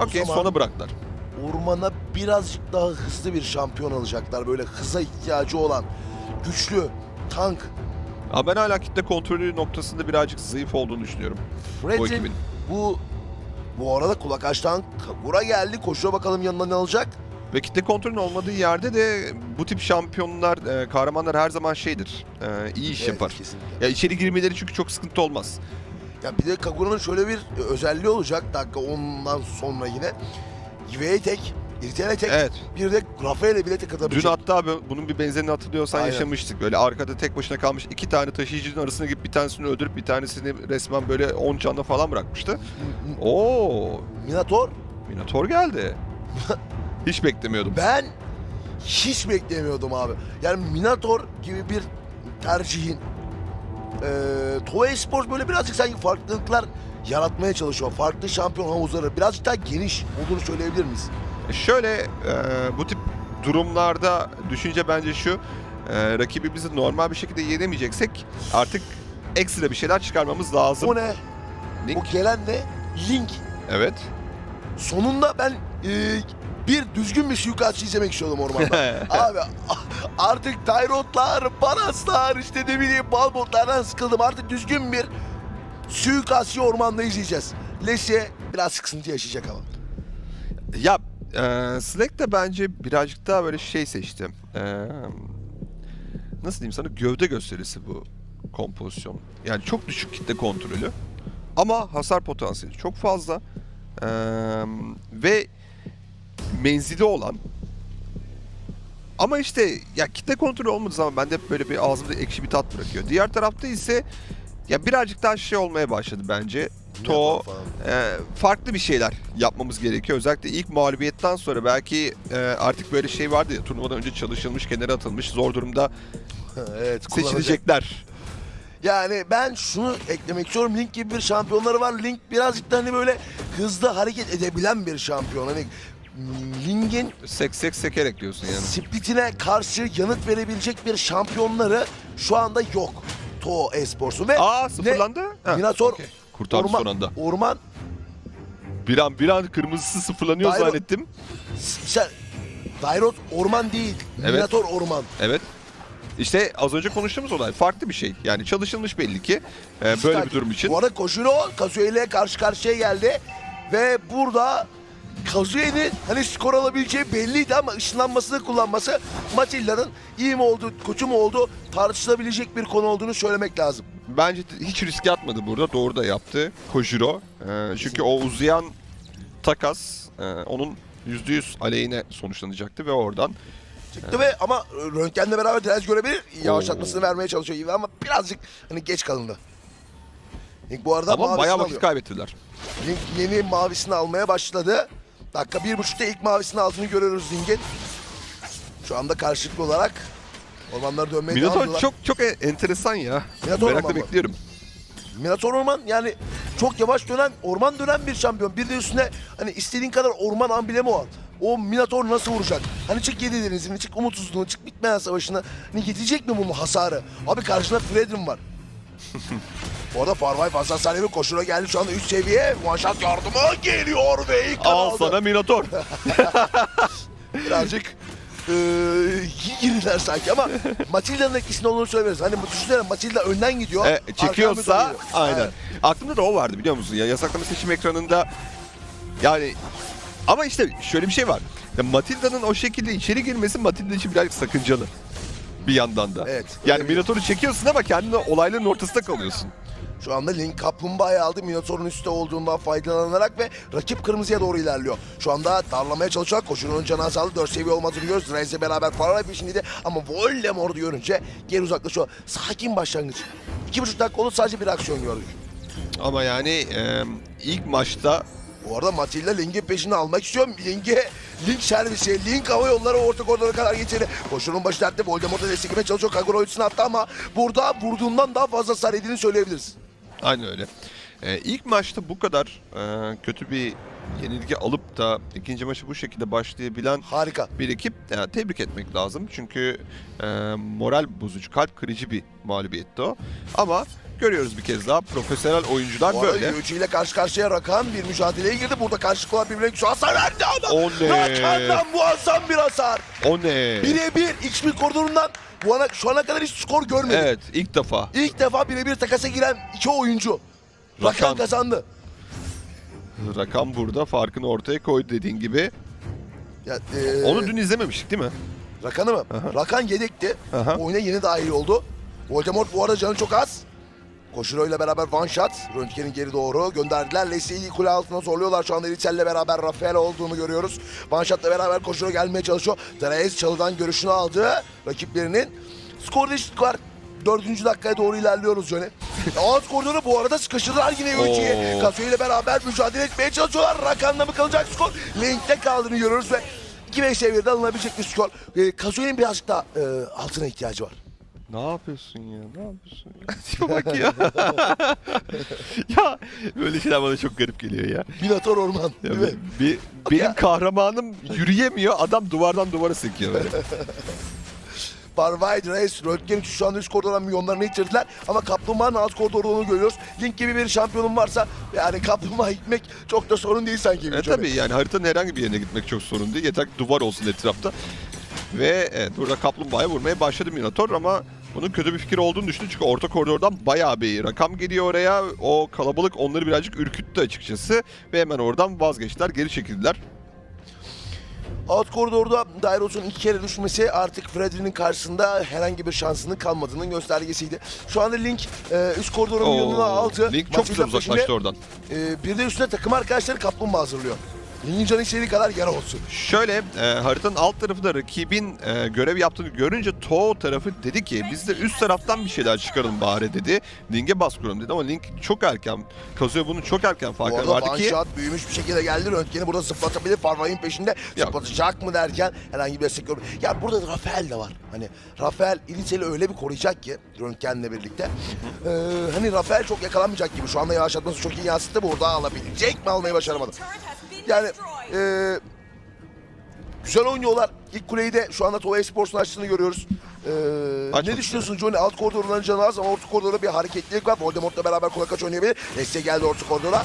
Okey zaman- sona bıraktılar. Ormana birazcık daha hızlı bir şampiyon alacaklar. Böyle hıza ihtiyacı olan güçlü tank. Ama ben hala kitle kontrolü noktasında birazcık zayıf olduğunu düşünüyorum Fred'in ekibin. bu bu arada kulak açtan Kagura geldi. Koşuyor bakalım yanına ne alacak? Ve kitle kontrolünün olmadığı yerde de bu tip şampiyonlar, e, kahramanlar her zaman şeydir. e, iyi iş Evet, yapar. kesinlikle. Ya içeri girmeleri çünkü çok sıkıntı olmaz. Ya bir de Kagura'nın şöyle bir özelliği olacak dakika 10'dan sonra yine. Yiveye tek, İrtele tek, Evet. bir de Rafael'e bile tek Dün atabilecek. hatta bu- bunun bir benzerini hatırlıyorsan Aynen. yaşamıştık. Böyle arkada tek başına kalmış iki tane taşıyıcının arasına girip bir tanesini öldürüp bir tanesini resmen böyle 10 canla falan bırakmıştı. Oo, Minator Minotaur geldi. Hiç beklemiyordum. ben hiç beklemiyordum abi. Yani Minator gibi bir tercihin eee Toei Sports böyle birazcık sanki farklılıklar yaratmaya çalışıyor. Farklı şampiyon havuzları birazcık daha geniş olduğunu söyleyebilir miyiz? Şöyle e, bu tip durumlarda düşünce bence şu. E, rakibimizi normal bir şekilde yenemeyeceksek artık ekstra bir şeyler çıkarmamız lazım. O ne? Link. O gelen ne? Link. Evet. Sonunda ben eee, bir düzgün bir suikastçı izlemek istiyordum ormanda. Abi artık Tyrotlar, Paraslar, işte ne bileyim Balbotlardan sıkıldım. Artık düzgün bir suikastçı ormanda izleyeceğiz. Lesye biraz sıkıntı yaşayacak ama. Ya e, Slack de bence birazcık daha böyle şey seçti. E, nasıl diyeyim sana gövde gösterisi bu kompozisyon. Yani çok düşük kitle kontrolü ama hasar potansiyeli çok fazla E, ve menzili olan ama işte ya kitle kontrolü olmadığı zaman bende hep böyle bir ağzımda ekşi bir tat bırakıyor. Diğer tarafta ise ya birazcık daha şey olmaya başladı bence. To e, farklı bir şeyler yapmamız gerekiyor. Özellikle ilk mağlubiyetten sonra belki e, artık böyle şey vardı ya turnuvadan önce çalışılmış, kenara atılmış, zor durumda evet, seçilecekler. Yani ben şunu eklemek istiyorum. Link gibi bir şampiyonları var. Link birazcık da hani böyle hızlı hareket edebilen bir şampiyon. Hani Link'in Sek sek seker ekliyorsun yani. splitine karşı yanıt verebilecek bir şampiyonları şu anda yok. To Esports'un ve Aa sıfırlandı. Ha, Minator okey. Kurtardı orman, son anda. orman Bir an bir an kırmızısı sıfırlanıyor Dyro- zannettim. sen Dairot orman değil. Evet. Minator orman. Evet. İşte az önce konuştuğumuz olay farklı bir şey. Yani çalışılmış belli ki e, böyle bir durum için. Bu arada Kojiro Kazuya ile karşı karşıya geldi. Ve burada Kazuye'nin hani skor alabileceği belliydi ama ışınlanmasını kullanması Matilda'nın iyi mi oldu, kötü mü oldu tartışılabilecek bir konu olduğunu söylemek lazım. Bence hiç riske atmadı burada. Doğru da yaptı Kojiro. Ee, çünkü o uzayan takas e, onun %100 aleyhine sonuçlanacaktı ve oradan Çıktı ve ama Röntgen'le beraber direnç görebilir. Yavaşlatmasını vermeye çalışıyor gibi ama birazcık hani geç kalındı. Link bu arada ama bayağı vakit alıyor. kaybettiler. Link yeni mavisini almaya başladı. Dakika bir buçukta ilk mavisini aldığını görüyoruz Link'in. Şu anda karşılıklı olarak ormanlara dönmeye devam Minotaur ediyorlar. çok çok e- enteresan ya. Minotaur Merakla bekliyorum. Minator Orman yani çok yavaş dönen, orman dönen bir şampiyon. Bir de üstüne hani istediğin kadar orman amblemi var. O Minator nasıl vuracak? Hani çık yedi denizini, çık umutsuzluğunu, çık bitmeyen savaşını. Hani getirecek mi bunun hasarı? Abi karşında Fredrin var. Bu arada Farvay Fazla Salim'in koşuna geldi şu anda 3 seviye. One shot yardımı geliyor ve ilk Al aldı. sana Minotaur. Birazcık eee iyi girdiler sanki ama Matilda'nın etkisinde olduğunu söyleyebiliriz. Hani düşünsene Matilda önden gidiyor. E, çekiyorsa aynen. Evet. Aklımda da o vardı biliyor musun ya yasaklama seçim ekranında yani ama işte şöyle bir şey var. Ya Matilda'nın o şekilde içeri girmesi Matilda için birazcık sakıncalı. Bir yandan da. Evet, Yani Minotaur'u çekiyorsun ama kendini olayların ortasında kalıyorsun. Şu anda Link kaplumbağayı aldı. Minotaur'un üstte olduğundan faydalanarak ve rakip kırmızıya doğru ilerliyor. Şu anda darlamaya çalışıyor. Koşunun canı azaldı. 4 seviye olmadığını görüyoruz. Reis'le beraber Faraday peşindeydi. Ama Voldemort'u görünce geri uzaklaşıyor. Sakin başlangıç. 2,5 dakika oldu sadece bir aksiyon gördük. Ama yani e, ilk maçta Bu arada Matilda Link'in peşini almak istiyor. Link'e Link servisi, Link hava yolları orta koridora kadar geçeri. Koşunun başı dertte Voldemort'a desteklemeye çalışıyor. Kagura ultisini attı ama burada vurduğundan daha fazla hasar yediğini söyleyebiliriz. Aynen öyle. Ee, ilk maçta bu kadar e, kötü bir yenilgi alıp da ikinci maçı bu şekilde başlayabilen Harika. bir ekip yani tebrik etmek lazım. Çünkü e, moral bozucu, kalp kırıcı bir mağlubiyetti o. Ama görüyoruz bir kez daha profesyonel oyuncular Bu böyle. Yuichi ile karşı karşıya Rakan bir mücadeleye girdi. Burada karşı olan birbirine güçlü hasar verdi adam. O ne? Rakan'dan muazzam bir hasar. O ne? Birebir XP koridorundan bu ana, şu ana kadar hiç skor görmedik. Evet ilk defa. İlk defa birebir takasa giren iki oyuncu. Rakan, Rakan. kazandı. Rakam burada farkını ortaya koydu dediğin gibi. Ya, e, Onu dün izlememiştik değil mi? Rakan'ı mı? Aha. Rakan yedekti. Aha. Oyuna yeni dahil oldu. Voldemort bu arada canı çok az. Koşuro ile beraber one shot. Röntgen'in geri doğru gönderdiler. Leslie'yi kule altına zorluyorlar. Şu anda Richel'le beraber Rafael olduğunu görüyoruz. One shot'la beraber Koşuro gelmeye çalışıyor. Dreis çalıdan görüşünü aldı. Rakiplerinin. Skor değişiklik var. Dördüncü dakikaya doğru ilerliyoruz Johnny. Alt koridoru bu arada sıkıştırdılar yine. Oo. Kazuya ile beraber mücadele etmeye çalışıyorlar. Rakan'la mı kalacak skor? Link'te kaldığını görüyoruz ve 2-5 seviyede alınabilecek bir skor. E, birazcık daha e, altına ihtiyacı var. Ne yapıyorsun ya? Ne yapıyorsun ya? Tipe bak ya. ya böyle şeyler bana çok garip geliyor ya. Minator Orman ya değil mi? bir, benim kahramanım yürüyemiyor. Adam duvardan duvara sekiyor böyle. Parvay, Reis, Röntgen şu anda üst koridordan milyonlarını yitirdiler. Ama Kaplumbağa'nın alt koridorda onu görüyoruz. Link gibi bir şampiyonun varsa yani Kaplumbağa gitmek çok da sorun değil sanki. e tabii yani haritanın herhangi bir yerine gitmek çok sorun değil. Yeter ki duvar olsun etrafta. Ve evet, burada kaplumbağaya vurmaya başladı Minotaur ama bunun kötü bir fikir olduğunu düşündü. Çünkü orta koridordan bayağı bir rakam geliyor oraya. O kalabalık onları birazcık ürküttü açıkçası. Ve hemen oradan vazgeçtiler, geri çekildiler. Alt koridorda Dairos'un iki kere düşmesi artık Freddy'nin karşısında herhangi bir şansının kalmadığının göstergesiydi. Şu anda Link e, üst koridorun Oo, aldı. Link çok güzel peşinde. uzaklaştı oradan. E, bir de üstüne takım arkadaşları kaplumbağa hazırlıyor. Link'in canı istediği kadar yara olsun. Şöyle e, haritanın alt tarafında rakibin e, görev yaptığını görünce Toho tarafı dedi ki biz de üst taraftan bir şeyler çıkaralım bari dedi. Link'e bas kuralım dedi ama Link çok erken, Kazuya bunu çok erken Bu farkına arada vardı ki shot büyümüş bir şekilde geldi. Röntgen'i burada zıplatabilir. Farvay'ın peşinde Ya. zıplatacak mı derken herhangi bir destek yok. Ya burada da Rafael de var. Hani Rafael İliçel'i öyle bir koruyacak ki Röntgen'le birlikte. Ee, hani Rafael çok yakalanmayacak gibi. Şu anda yavaşlatması çok iyi yansıttı. Burada alabilecek mi almayı başaramadı. Yani e, güzel oynuyorlar. İlk kuleyi de şu anda Tova Esports'un açtığını görüyoruz. Ee, Aç ne düşünüyorsun Johnny? Alt koridorların canı az ama orta koridorda bir hareketlilik var. Voldemort'la beraber kulak aç oynayabilir. Desteğe geldi orta koridora.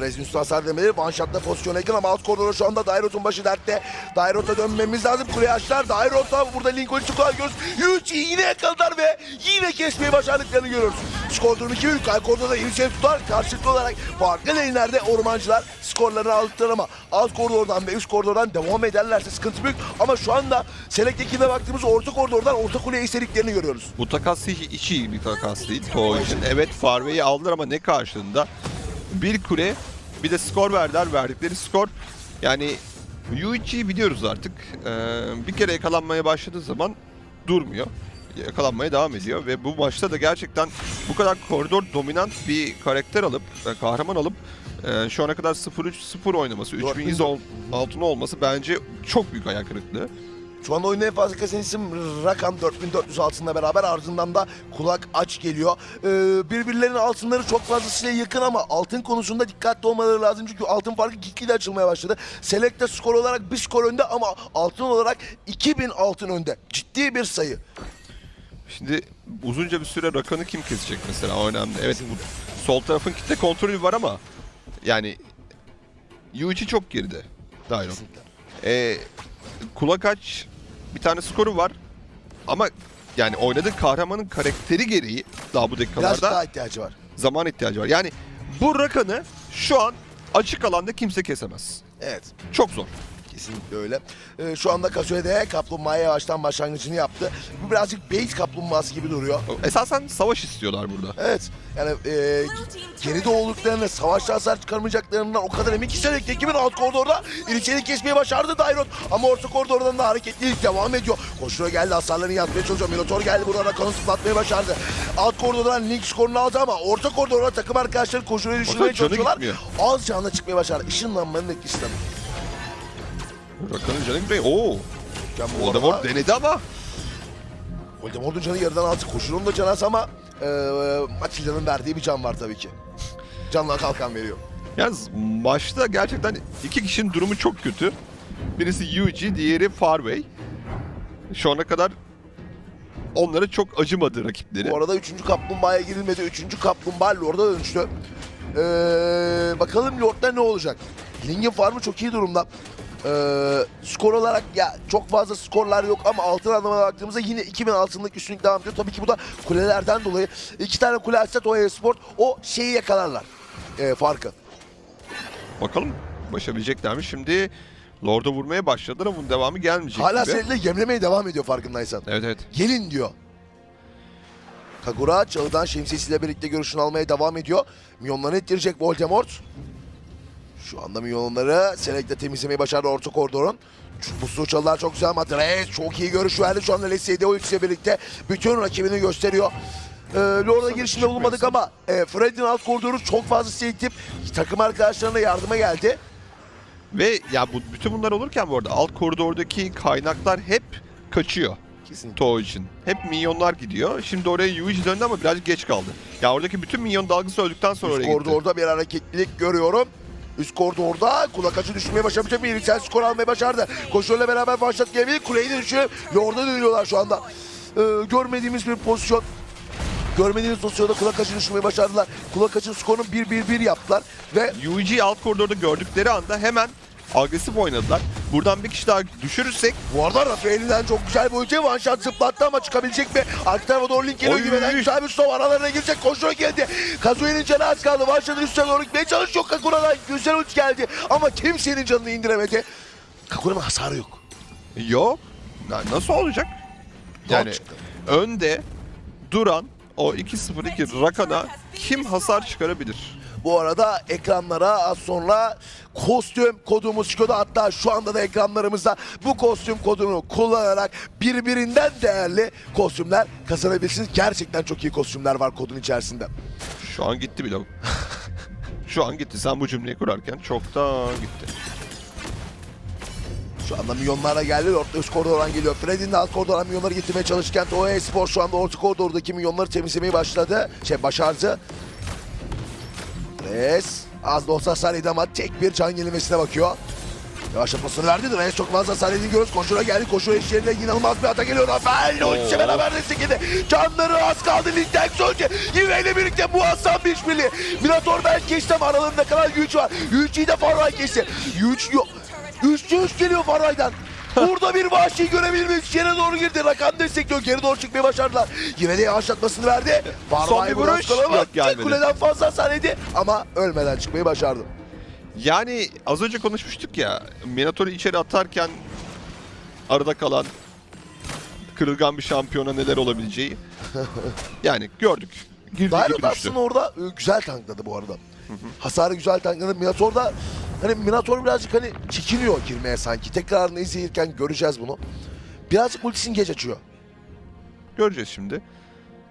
Rezin üstü hasar demeleri. One shot'la pozisyona yakın ama alt koridora şu anda Dairot'un başı dertte. Dairot'a dönmemiz lazım. Kuleyi açtılar. Dairot'a burada Lincoln çıkıyor. Görüyoruz. Yuichi'yi yine yakaladılar ve yine kesmeyi başardıklarını görüyoruz. Skor durumu 2 büyük. Alt koridorda Yuichi'yi tutar. Karşılıklı olarak farklı lane'lerde ormancılar skorlarını aldılar ama alt koridordan ve üst koridordan devam ederlerse sıkıntı büyük. Ama şu anda Select ekibine baktığımız orta koridordan orta kuleye istediklerini görüyoruz. bu takas hiç, hiç iyi bir takas değil Toho için. Evet Farve'yi aldılar ama ne karşılığında? Bir kule bir de skor verdiler. Verdikleri skor yani Yuichi'yi biliyoruz artık. Ee, bir kere yakalanmaya başladığı zaman durmuyor. Yakalanmaya devam ediyor ve bu maçta da gerçekten bu kadar koridor dominant bir karakter alıp, kahraman alıp e, şu ana kadar 0-3-0 oynaması, 3100 ol- altına olması bence çok büyük hayal kırıklığı. Şu anda oyunda en fazla kazanan isim Rakam 4400 altında beraber ardından da kulak aç geliyor. Ee, birbirlerinin altınları çok fazlasıyla yakın ama altın konusunda dikkatli olmaları lazım. Çünkü altın farkı gitgide açılmaya başladı. Select'te skor olarak bir skor önde ama altın olarak 2000 altın önde. Ciddi bir sayı. Şimdi uzunca bir süre Rakan'ı kim kesecek mesela o önemli. Evet bu sol tarafın kitle kontrolü var ama yani Yuichi çok geride. Dairon. Ee, kulak aç bir tane skoru var ama yani oynadığı kahramanın karakteri gereği daha bu Biraz dakikalarda daha ihtiyacı var. zaman ihtiyacı var. Yani bu Rakan'ı şu an açık alanda kimse kesemez. Evet. Çok zor. Kesinlikle öyle. Ee, şu anda Kasue'de kaplumbağaya yavaştan başlangıcını yaptı. Bu birazcık bait kaplumbağası gibi duruyor. Esasen savaş istiyorlar burada. Evet. Yani e, geride olduklarını, savaşta hasar çıkarmayacaklarından o kadar emin ki Selek ekibin alt koridorda İliçe'yi kesmeyi başardı Dairot. Ama orta koridordan da hareketlilik devam ediyor. Koşuyor geldi hasarlarını yatmaya çalışıyor. Minotaur geldi burada Rakan'ı zıplatmayı başardı. Alt koridordan Link skorunu aldı ama orta koridorda takım arkadaşları koşuyu düşürmeye çalışıyorlar. Az canla çıkmaya başardı. Işınlanmanın etkisi tabii. Rakan'ın canı gidiyor. Oo. Yani bu Voldemort arada- denedi ama Voldemort'un canı yarıdan altı. Koşunun da canı az ama e, Atilla'nın verdiği bir can var tabii ki. Canla kalkan veriyor. Yalnız maçta gerçekten iki kişinin durumu çok kötü. Birisi Yuji, diğeri Farway. Şu ana kadar onlara çok acımadı rakipleri. Bu arada 3. kaplumbağaya girilmedi. 3. kaplumbağa Lord'a dönüştü. Ee, bakalım Lord'da ne olacak? Ling'in farmı çok iyi durumda. Ee, skor olarak ya çok fazla skorlar yok ama altın anlamına baktığımızda yine 2000 altınlık üstünlük devam ediyor. Tabii ki bu da kulelerden dolayı. iki tane kule açsa Toya Sport o şeyi yakalarlar. Ee, farkı. Bakalım başarabilecekler mi? Şimdi Lord'a vurmaya başladılar ama bunun devamı gelmeyecek Hala gibi. seninle yemlemeye devam ediyor farkındaysan. Evet evet. Gelin diyor. Kagura çalıdan şemsiyesiyle birlikte görüşünü almaya devam ediyor. Milyonlarını ettirecek Voldemort. Şu anda milyonları Selek'te temizlemeyi başardı orta koridorun. Puslu çalılar çok güzel ama Reyes çok iyi görüş verdi. Şu anda LCD ultisiyle birlikte bütün rakibini gösteriyor. Ee, Lord'a girişinde bulunmadık ama e, Fred'in alt koridoru çok fazla seyitip takım arkadaşlarına yardıma geldi. Ve ya bu bütün bunlar olurken bu arada alt koridordaki kaynaklar hep kaçıyor. Kesinlikle. Toho için. Hep minyonlar gidiyor. Şimdi oraya Yuichi döndü ama birazcık geç kaldı. Ya oradaki bütün minyon dalgası öldükten sonra Üst oraya gitti. koridorda bir hareketlilik görüyorum. Üst koridorda kulak açı düşmeye başlamayacak bir Yüksel skor almaya başardı. Koşuyla beraber başlat gelebilir. Kuleyi de düşürüp Lord'a dönüyorlar şu anda. Ee, görmediğimiz bir pozisyon. Görmediğimiz pozisyonda kulak açı düşmeyi başardılar. Kulak açı skorunu 1-1-1 yaptılar. Ve Yuichi'yi alt koridorda gördükleri anda hemen agresif oynadılar. Buradan bir kişi daha düşürürsek bu arada Rafael'den çok güzel bir ulti. One shot zıplattı ama çıkabilecek mi? Arka tarafa doğru link geliyor güvenen güzel bir stop aralarına girecek. Koşuyor geldi. Kazue'nin canı az kaldı. One shot'ın üstüne doğru gitmeye çalışıyor. Kakura'dan güzel ulti geldi. Ama kimsenin canını indiremedi. Kakura'nın hasarı yok. yok. Nasıl olacak? Yani önde duran o 2-0-2 Rakan'a kim hasar çıkarabilir? Bu arada ekranlara az sonra kostüm kodumuz çıkıyordu. Hatta şu anda da ekranlarımızda bu kostüm kodunu kullanarak birbirinden değerli kostümler kazanabilirsiniz. Gerçekten çok iyi kostümler var kodun içerisinde. Şu an gitti bile. Şu an gitti. Sen bu cümleyi kurarken çoktan gitti. Şu anda milyonlara geldi. Orta üst koridordan geliyor. Fred'in de alt koridordan milyonları getirmeye çalışırken Toya Spor şu anda orta koridordaki milyonları temizlemeyi başladı. Şey başardı. Reyes az da olsa hasar yedi ama tek bir can yenilmesine bakıyor. Yavaşlatmasını verdi. Reyes çok fazla hasar yediğini görüyoruz. Koşura geldi. Koşura eşlerinde inanılmaz bir ata geliyor. Rafael Lodge'le Oo. beraber destek yedi. Canları az kaldı. Linkten Soldier. Yine ile birlikte muazzam bir işbirliği. Minotaur belki ama aralarında kalan güç var. Yuichi'yi de Farray geçti. Yuichi yok. Üstü üst geliyor Faray'dan. Burada bir vahşi görebilir miyiz? Yere doğru girdi. Rakan destekliyor. Geri doğru çıkmaya başardılar. Yine de yavaşlatmasını verdi. Son Farray bir vuruş. Yok, gelmedi. kuleden fazla hasar. Ama ölmeden çıkmayı başardı. Yani az önce konuşmuştuk ya Minotaur'u içeri atarken arada kalan kırılgan bir şampiyona neler olabileceği. Yani gördük. Girdiği Dairot aslında orada e, güzel tankladı bu arada. Hasarı güzel tankladı. Minator da hani Minator birazcık hani çekiniyor girmeye sanki. Tekrarını izleyirken göreceğiz bunu. Birazcık ultisini geç açıyor. Göreceğiz şimdi.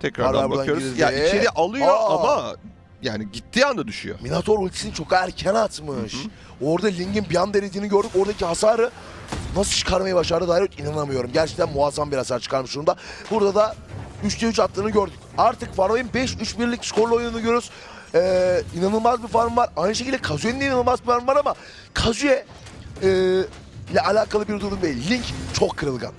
Tekrardan bakıyoruz. Ya içeri alıyor Aa. ama yani gittiği anda düşüyor. Minator ultisini çok erken atmış. Orada Ling'in bir anda eridiğini gördük. Oradaki hasarı nasıl çıkarmayı başardı Dairot inanamıyorum. Gerçekten muazzam bir hasar çıkarmış durumda. Burada da 3'te 3 attığını gördük. Artık Farway'in 5-3-1'lik skorla oyununu görüyoruz. Ee, inanılmaz bir farm var. Aynı şekilde Kazue'nin de inanılmaz bir farm var ama Kazue e, ile alakalı bir durum değil. Link çok kırılgan.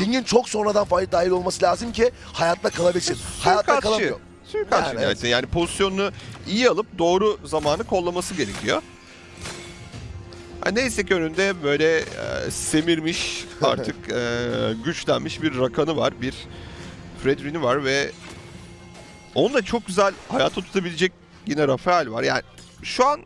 Link'in çok sonradan fight dahil olması lazım ki hayatta kalabilsin. Hayatta Suikastçı. kalamıyor. Suikastçı Yani, yani, evet. yani pozisyonunu iyi alıp doğru zamanı kollaması gerekiyor. Ha, neyse ki önünde böyle e, semirmiş artık e, güçlenmiş bir rakanı var. Bir Fredrin'i var ve onunla çok güzel hayata tutabilecek yine Rafael var. Yani şu an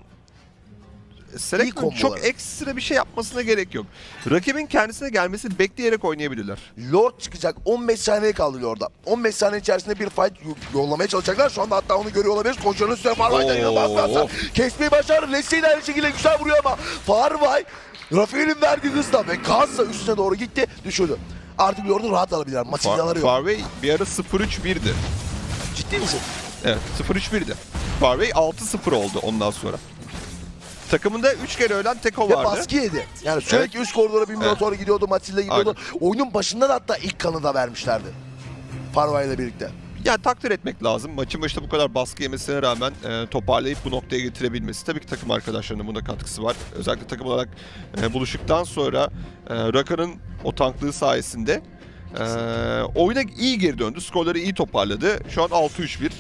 Select'ın çok ekstra bir şey yapmasına gerek yok. Rakibin kendisine gelmesini bekleyerek oynayabilirler. Lord çıkacak. 15 saniye kaldı Lord'a. 15 saniye içerisinde bir fight yo- yollamaya çalışacaklar. Şu anda hatta onu görüyor olabiliriz. Koşanın üstüne Farvay'dan inanılmaz hasar. Kesmeyi başardı. Leslie de aynı şekilde güzel vuruyor ama Farvay Rafael'in verdiği hızla ve gazla üstüne doğru gitti. Düşürdü. Artık Lord'u rahat alabilirler. Maçı Far- yok. Farway bir ara 0-3-1'di. Ciddi misin? Evet 0-3-1'di. Farway 6-0 oldu ondan sonra. Takımında 3 kere ölen Teko Ve vardı. baskı yedi. Yani sürekli üst koridora bir Minotaur gidiyordu. Matilda gidiyordu. Oyunun başında da hatta ilk kanı da vermişlerdi. Farvay ile birlikte. Yani takdir etmek lazım. Maçın başında bu kadar baskı yemesine rağmen e, toparlayıp bu noktaya getirebilmesi. Tabii ki takım arkadaşlarının bunda katkısı var. Özellikle takım olarak e, buluştuktan sonra e, Raka'nın o tanklığı sayesinde e, oyuna iyi geri döndü. Skorları iyi toparladı. Şu an 6-3-1.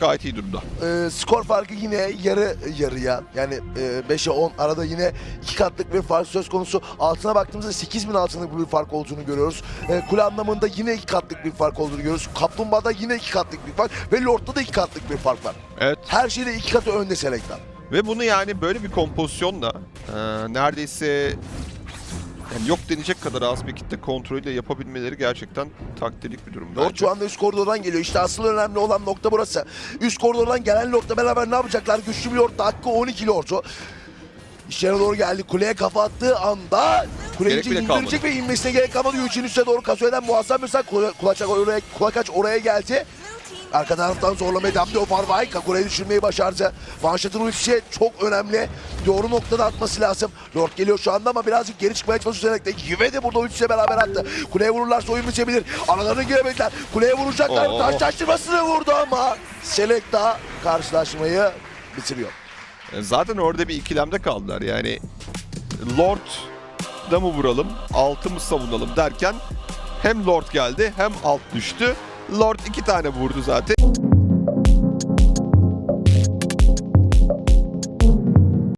Gayet iyi durumda. Ee, skor farkı yine yarı yarıya yani e, 5'e 10 arada yine iki katlık bir fark söz konusu. Altına baktığımızda 8000 altınlık bir fark olduğunu görüyoruz. E, kule anlamında yine iki katlık bir fark olduğunu görüyoruz. Kaplumbağa'da yine iki katlık bir fark ve Lord'da da iki katlık bir fark var. Evet. Her şeyde iki katı önde Selecta. Ve bunu yani böyle bir kompozisyonla e, neredeyse yani yok denecek kadar az bir kitle kontrolüyle yapabilmeleri gerçekten takdirlik bir durum. Bence. şu anda üst koridordan geliyor. İşte asıl önemli olan nokta burası. Üst koridordan gelen Lord'la beraber ne yapacaklar? Güçlü bir Lord hakkı 12 Lord'u. İçeri doğru geldi. Kuleye kafa attığı anda kuleyi Gerek bile indirecek ve inmesine gerek kalmadı. Yüçin üste doğru kasıyor eden muazzam bir saat. Kula- Kulaçak oraya, kulakaç oraya geldi. Arka taraftan zorlamaya devam ediyor Farvay. Kakure'yi düşürmeyi başardı. Vanşat'ın ultisi çok önemli. Doğru noktada atması lazım. Lord geliyor şu anda ama birazcık geri çıkmaya çalışıyor. Yüve de burada ultisiyle beraber attı. Kuleye vururlarsa oyun bitebilir. Aralarına giremediler. Kuleye vuracaklar. Oo. Taş taştırmasını vurdu ama Selecta karşılaşmayı bitiriyor. E, Zaten orada bir ikilemde kaldılar. Yani Lord da mı vuralım, altı mı savunalım derken hem Lord geldi hem alt düştü. Lord iki tane vurdu zaten.